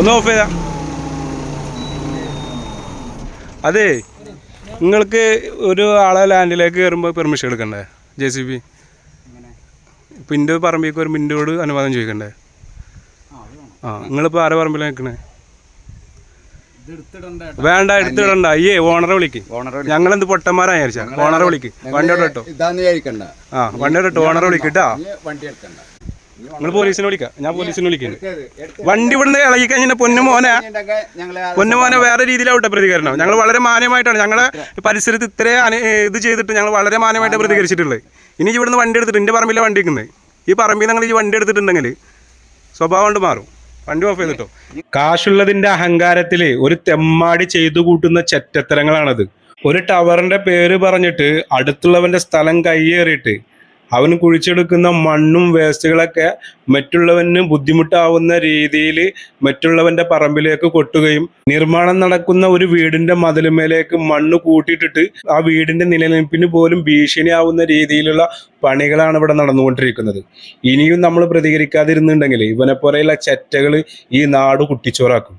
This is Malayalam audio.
ഒന്ന് ഓഫ് ചെയ്താ അതെ നിങ്ങൾക്ക് ഒരു ആളെ ലാൻഡിലേക്ക് കയറുമ്പോൾ പെർമിഷൻ എടുക്കണ്ടേ? ജെ സി ബി ഇപ്പം എന്റെ പറമ്പിലേക്ക് വരുമ്പോൾ ഇന്റെയോട് അനുവാദം ചോദിക്കണ്ടേ? ആ നിങ്ങളിപ്പോൾ ആരെ പറമ്പിലാണ് നിൽക്കണേ വേണ്ട എടുത്തിടണ്ട. അയ്യേ ഓണറെ വിളിക്ക്. ഞങ്ങളെന്ത് പൊട്ടന്മാരാ വിചാരിച്ചാ? ഓണറെ വിളിക്ക്. വണ്ടിയോട് കേട്ടോ ആ വണ്ടിയോട് കേട്ടോ ഓണറെ വിളിക്കട്ടാ നിങ്ങൾ പോലീസിനെ വിളിക്കാം. ഞാൻ പോലീസിനെ വിളിക്കുന്നു വണ്ടി ഇവിടുന്ന് ഇളകി കഴിഞ്ഞാൽ പൊന്നു മോനെ ഞങ്ങളെ പൊന്നു മോനെ വേറെ രീതിയിലാവട്ടെ പ്രതികരണം. ഞങ്ങൾ വളരെ മാന്യമായിട്ടാണ് ഞങ്ങളെ പരിസരത്ത് ഇത്രയും ഇത് ചെയ്തിട്ട് ഞങ്ങൾ വളരെ മാന്യമായിട്ട് പ്രതികരിച്ചിട്ടുള്ളത്. ഇനി ഇവിടുന്ന് വണ്ടി എടുത്തിട്ട് എന്റെ പറമ്പിലെ വണ്ടി നിൽക്കുന്നത്. ഈ പറമ്പിൽ നിങ്ങൾ ഈ വണ്ടി എടുത്തിട്ടുണ്ടെങ്കിൽ സ്വഭാവം കൊണ്ട് മാറും. വണ്ടി ഓഫ് ചെയ്തിട്ടോ? കാശുള്ളതിന്റെ അഹങ്കാരത്തിൽ ഒരു തെമ്മാടി ചെയ്തു കൂട്ടുന്ന ചെറ്റത്തരങ്ങളാണത്. ഒരു ടവറിന്റെ പേര് പറഞ്ഞിട്ട് അടുത്തുള്ളവന്റെ സ്ഥലം കയ്യേറിയിട്ട് അവൻ കുഴിച്ചെടുക്കുന്ന മണ്ണും വേസ്റ്റുകളൊക്കെ മറ്റുള്ളവന് ബുദ്ധിമുട്ടാവുന്ന രീതിയിൽ മറ്റുള്ളവന്റെ പറമ്പിലേക്ക് കൊട്ടുകയും നിർമ്മാണം നടക്കുന്ന ഒരു വീടിന്റെ മതിലുമേലേക്ക് മണ്ണ് കൂട്ടിയിട്ടിട്ട് ആ വീടിന്റെ നിലനിൽപ്പിന് പോലും ഭീഷണിയാവുന്ന രീതിയിലുള്ള പണികളാണ് ഇവിടെ നടന്നുകൊണ്ടിരിക്കുന്നത്. ഇനിയും നമ്മൾ പ്രതികരിക്കാതിരുന്നുണ്ടെങ്കിൽ ഇവനെ പോലെയുള്ള ചെറ്റകൾ ഈ നാട് കുട്ടിച്ചോറാക്കും.